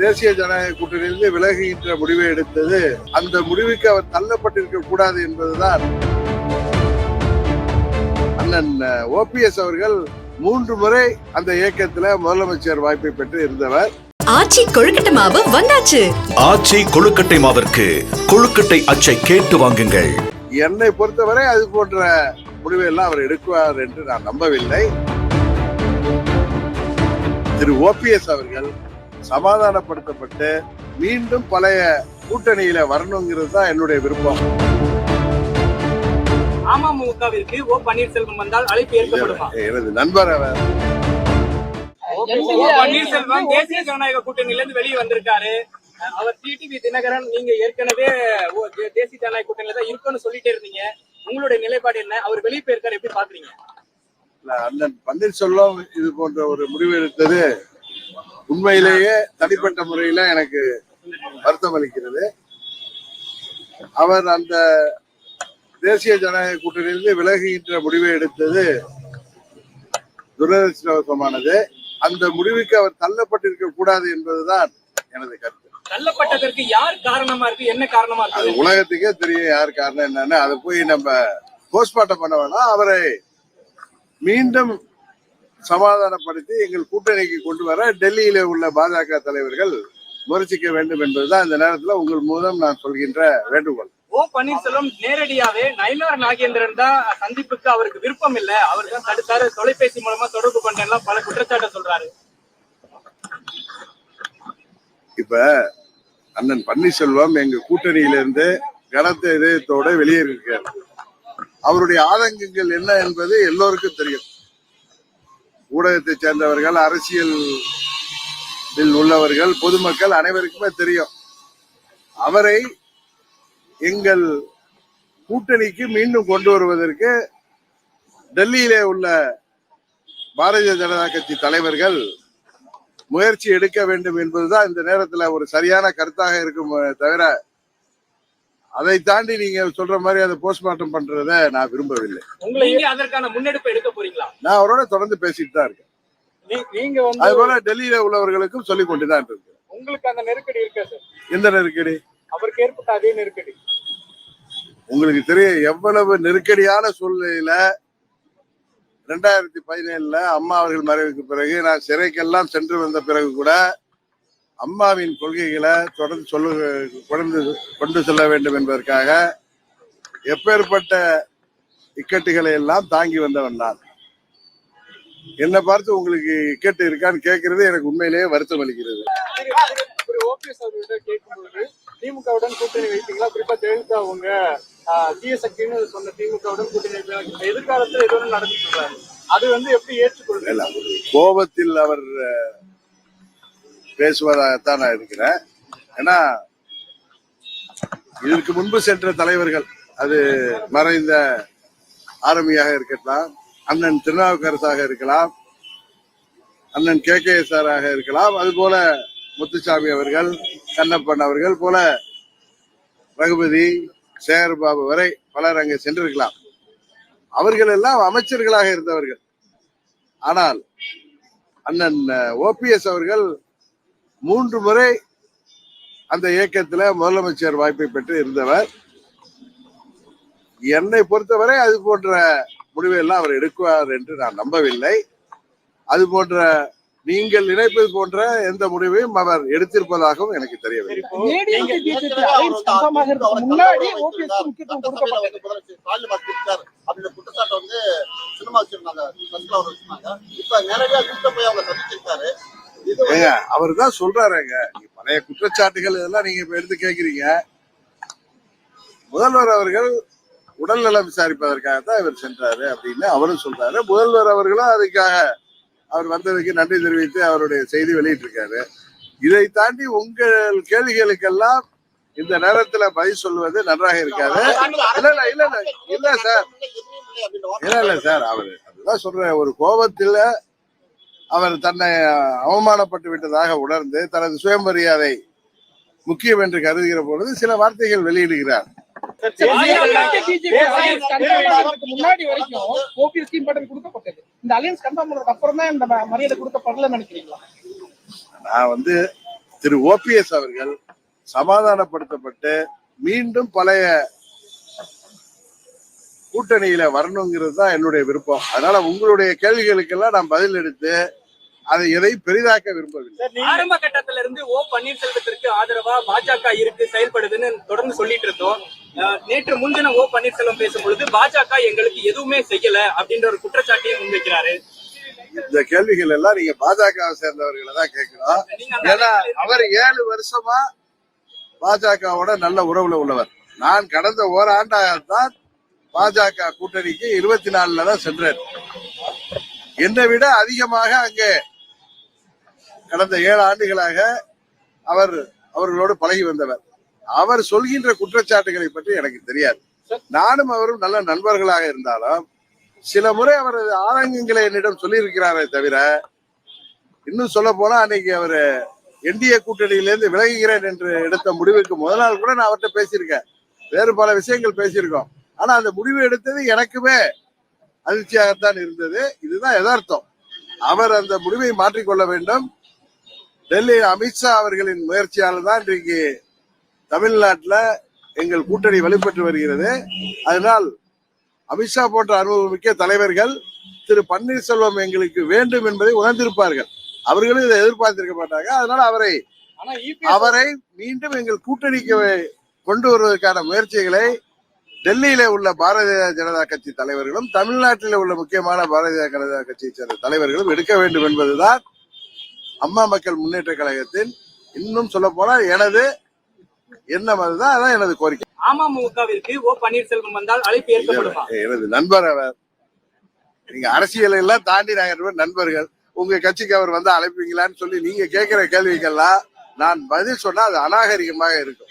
தேசிய ஜனநாயக கூட்டணியிலிருந்து விலகுகின்ற முடிவை எடுத்தது. அந்த முடிவுக்கு அவர் தள்ளப்பட்டிருக்க கூடாது என்பதுதான் அண்ணன் ஓபிஎஸ் அவர்கள் மூன்று முறை அந்த இயக்கத்துல முதலமைச்சர் வாய்ப்பை பெற்று இருந்தவர். ஆச்சி கொழுக்கட்டை மாவு வந்தாச்சு. ஆச்சி கொழுக்கட்டை மாவிற்கு கொழுக்கட்டை அச்சை கேட்டு வாங்குங்கள். என்னை பொறுத்தவரை அது போன்ற முடிவை எல்லாம் அவர் எடுக்குவார் என்று நான் நம்பவில்லை. திரு ஓபிஎஸ் அவர்கள் சமாதானப்படுத்தப்பட்டு மீண்டும் பழைய கூட்டணியில வரணுங்கிறது தான் என்னுடைய விருப்பம். அமமுகவிற்கு ஓ பன்னீர்செல்வம் வந்தால் அழைப்பு ஏற்கப்படுமா? எனது நண்பர் அவர். பன்னீர்செல்வம் தேசிய ஜனநாயக கூட்டணியில இருந்து வெளியே வந்திருக்காரு. அவர் டிடிவி தினகரன் நீங்க ஏற்கனவே தேசிய ஜனநாயக கூட்டணியில தான் இருக்குன்னு சொல்லிட்டே இருந்தீங்க. உங்களுடைய நிலைப்பாடு என்ன? அவர் வெளியே போயிருக்காரு எப்படி பாக்குறீங்க? அண்ணன் பன்னீர்செல்வம் இது போன்ற ஒரு முடிவு எடுத்தது. உண்மையிலேயே தனிப்பட்ட முறையில எனக்கு வருத்தம் அளிக்கிறது. அவர் அந்த தேசிய ஜனநாயக கூட்டணியிலிருந்து விலகுகின்ற முடிவை எடுத்தது துரதிருஷ்டவசமானது. அந்த முடிவுக்கு அவர் தள்ளப்பட்டிருக்க கூடாது என்பதுதான் எனது கருத்து. தள்ளப்பட்டதற்கு யார் காரணமா இருக்கு? என்ன காரணமா அது உலகத்துக்கே தெரியும் யார் காரணம் என்னன்னு. அதை போய் நம்ம போஸ்ட்மார்ட்டம் பண்ண வேணாம். அவரை மீண்டும் சமாதானப்படுத்தி எங்கள் கூட்டணிக்கு கொண்டு வர டெல்லியில உள்ள பாஜக தலைவர்கள் முயற்சிக்க வேண்டும் என்பதுதான் இந்த நேரத்தில் உங்கள் மூலம் நான் சொல்கின்ற வேண்டுகோள். ஓ பன்னீர்செல்வம் நேரடியாவே நயினார் நாகேந்திரன் தான் சந்திப்புக்கு அவருக்கு விருப்பம் இல்ல. அவர் தான் தடுத்தாரு. தொலைபேசி மூலமா தொடர்பு பண்ணலாம் பல குற்றச்சாட்டை சொல்றாரு. இப்ப அண்ணன் பன்னீர்செல்வம் எங்க கூட்டணியிலிருந்து கனத்த இதயத்தோட வெளியேறியிருக்கார். அவருடைய ஆதங்கங்கள் என்ன என்பது எல்லோருக்கும் தெரியும். ஊடகத்தை சேர்ந்தவர்கள் அரசியல் உள்ளவர்கள் பொதுமக்கள் அனைவருக்குமே தெரியும். அவரை எங்கள் கூட்டணிக்கு மீண்டும் கொண்டு வருவதற்கு டெல்லியிலே உள்ள பாரதிய ஜனதா கட்சி தலைவர்கள் முயற்சி எடுக்க வேண்டும் என்பதுதான் இந்த நேரத்தில் ஒரு சரியான கருத்தாக இருக்கும் தவிர அதை தாண்டி நீங்க சொல்ற மாதிரி அதை போஸ்ட்மார்ட்டம் பண்றத நான் விரும்பவில்லை. நீங்க அதற்கான முன்னெடுப்பு எடுக்க போறீங்களா? நான் அவரோட தொடர்ந்து பேசிட்டு தான் இருக்கேன். நீங்க வந்து அது போல டெல்லியில உள்ளவர்களுக்கும் சொல்லிக் கொண்டுதான் இருக்கேன். உங்களுக்கு அந்த நெருக்கடி இருக்கா சார்? எந்த நெருக்கடி? அவருக்கு ஏற்பட்ட அதே நெருக்கடி. உங்களுக்கு தெரியும் எவ்வளவு நெருக்கடியான சூழ்நிலையில ரெண்டாயிரத்தி பதினேழுல அம்மா அவர்கள் மறைவுக்கு பிறகு நான் சிறைக்கெல்லாம் சென்று வந்த பிறகு கூட அம்மாவின் கொள்கைகளை தொடர்ந்து சொல்லு கொண்டு கொண்டு செல்ல வேண்டும் என்பதற்காக எப்பேற்பட்ட இக்கட்டுகளை எல்லாம் தாங்கி வந்தவன் நான். என்னை பார்த்து உங்களுக்கு இக்கட்டு இருக்கான்னு கேட்கறது எனக்கு உண்மையிலேயே வருத்தம் அளிக்கிறது. திமுகவுடன் கூட்டணி வைத்தீங்களா? குறிப்பா ஜெயலலிதா அவங்க தீய சக்தின்னு சொன்ன திமுகவுடன் கூட்டணி எதிர்காலத்துல நடந்துட்டு இருக்காரு அது வந்து எப்படி ஏற்றுக்கொள்றீங்க கோபத்தில் அவர் பேசுவதாகத்தான் நான் இருக்கிறேன். ஏன்னா இதற்கு முன்பு சென்ற தலைவர்கள் அது மறைந்த ஆரம்பியாக இருக்கலாம் அண்ணன் திருநாவுக்கரசாக இருக்கலாம் அண்ணன் கே. கே. ஆக இருக்கலாம் அதுபோல முத்துசாமி அவர்கள் கண்ணப்பன் அவர்கள் போல ரகுபதி சேகர்பாபு வரை பலர் அங்கே சென்றிருக்கலாம். அவர்கள் எல்லாம் அமைச்சர்களாக இருந்தவர்கள். ஆனால் அண்ணன் ஓபிஎஸ் அவர்கள் மூன்று முறை அந்த இயக்கத்துல முதலமைச்சர் வாய்ப்பை பெற்று இருந்தவர். என்னை பொறுத்தவரை அது போன்ற முடிவை எல்லாம் அவர் எடுக்குவார் என்று நான் நம்பவில்லை. அது போன்ற நீங்கள் நினைப்பது போன்ற எந்த முடிவையும் அவர் எடுத்திருப்பதாகவும் எனக்கு தெரியவில்லை. சினிமா வச்சிருந்தாங்க. இப்ப நேரடியா கூட்ட போய் அவங்க சந்திச்சிருக்காரு. ஏங்க அவர் தான் சொல்றாருங்க. பழைய குற்றச்சாட்டுகள் இதெல்லாம் நீங்க இப்ப எடுத்து கேக்குறீங்க. முதல்வர் அவர்கள் உடல்நலம் விசாரிப்பதற்காக தான் இவர் சென்றாரு அப்படின்னு அவரும் சொல்றாரு. முதல்வர் அவர்களும் அதுக்காக அவர் வந்ததுக்கு நன்றி தெரிவித்து அவருடைய செய்தி வெளியிட்டிருக்காரு. இதை தாண்டி உங்கள் கேள்விகளுக்கெல்லாம் இந்த நேரத்துல பதில் சொல்வது நன்றாக இருக்காது. இல்ல இல்ல இல்ல இல்ல இல்ல சார். இல்ல இல்ல சார் அவரு அதுதான் சொல்ற ஒரு கோபத்துல அவர் தன்னை அவமானப்பட்டு விட்டதாக உணர்ந்து தனது சுயமரியாதை முக்கியம் என்று கருதுகிற பொழுது சில வார்த்தைகள் வெளியிடுகிறார். முன்னாடி வரைக்கும் கொடுக்கப்பட்டது இந்த அலையன்ஸ் கன்ஃபார்ம் பண்ணதுக்கு அப்புறம் தான் இந்த மரியாதை நினைக்கிறீங்களா நான் வந்து திரு ஓபிஎஸ் அவர்கள் சமாதானப்படுத்தப்பட்டு மீண்டும் பழைய கூட்டணியில வரணுங்கிறது தான் என்னுடைய விருப்பம். அதனால உங்களுடைய கேள்விகளுக்கெல்லாம் நான் பதில் எடுத்து அதை எதை பெரிதாக்க விரும்பவில்லை. ஆரம்ப கட்டத்துல இருந்து ஓ பன்னீர்செல்வத்திற்கு ஆதரவா பாஜக இருக்கு செயல்படுதுன்னு தொடர்ந்து சொல்லிட்டு இருந்தோம். நேற்று முன்தினம் ஓ பன்னீர்செல்வம் பேசும்பொழுது பாஜக எங்களுக்கு எதுவுமே செய்யல அப்படின்ற ஒரு குற்றச்சாட்டையும் முன்வைக்கிறாரு. இந்த கேள்விகள் எல்லாம் நீங்க பாஜகவை சேர்ந்தவர்களை தான் அந்த ஏன்னா அவர் ஏழு வருஷமா பாஜகவோட நல்ல உறவுல உள்ளவர். நான் கடந்த ஓராண்டாகத்தான் பாஜக கூட்டணிக்கு இருபத்தி நாலுல தான் சென்றார். என்னை விட அதிகமாக அங்கே கடந்த ஏழு ஆண்டுகளாக அவர் அவர்களோடு பழகி வந்தவர். அவர் சொல்கின்ற குற்றச்சாட்டுகளை பற்றி எனக்கு தெரியாது. நானும் அவரும் நல்ல நண்பர்களாக இருந்தாலும் சில முறை அவரது ஆதங்கங்களை என்னிடம் சொல்லியிருக்கிறாரே தவிர இன்னும் சொல்ல போனா அன்னைக்கு அவர் என்டிஏ கூட்டணியிலிருந்து விலகுகிறேன் என்று எடுத்த முடிவுக்கு முதல் நாள் கூட நான் அவர்கிட்ட பேசியிருக்கேன். வேறு பல விஷயங்கள் பேசியிருக்கோம். ஆனா அந்த முடிவு எடுத்தது எனக்குமே அதிர்ச்சியாகத்தான் இருந்தது. இதுதான் யதார்த்தம். அவர் அந்த முடிவை மாற்றிக்கொள்ள வேண்டும். டெல்லி அமித்ஷா அவர்களின் முயற்சியால் தான் இன்றைக்கு தமிழ்நாட்டுல எங்கள் கூட்டணி வலுப்பெற்று வருகிறது. அதனால் அமித்ஷா போன்ற அனுபவமிக்க தலைவர்கள் திரு பன்னீர்செல்வம் எங்களுக்கு வேண்டும் என்பதை உணர்ந்திருப்பார்கள். அவர்களும் இதை எதிர்பார்த்திருக்க மாட்டாங்க. அதனால அவரை அவரை மீண்டும் எங்கள் கூட்டணிக்கு கொண்டு வருவதற்கான முயற்சிகளை டெல்லியில உள்ள பாரதிய ஜனதா கட்சி தலைவர்களும் தமிழ்நாட்டில் உள்ள முக்கியமான பாரதிய ஜனதா கட்சியை சேர்ந்த தலைவர்களும் எடுக்க வேண்டும் என்பதுதான் அம்மா மக்கள் முன்னேற்ற கழகத்தின் இன்னும் சொல்ல போனால் எனது எண்ணம் அதுதான் அதான் எனது கோரிக்கை. அமமுகவிற்கு ஓ பன்னீர்செல்வம் வந்தால் அழைப்பு ஏற்கப்படுமா? எனது நண்பர் அவர். நீங்க அரசியலை எல்லாம் தாண்டி நாங்க நண்பர்கள். உங்க கட்சிக்கு அவர் வந்து அழைப்பீங்களான்னு சொல்லி நீங்க கேட்கிற கேள்விக்கெல்லாம் நான் பதில் சொன்னா அது அநாகரிகமாக இருக்கும்.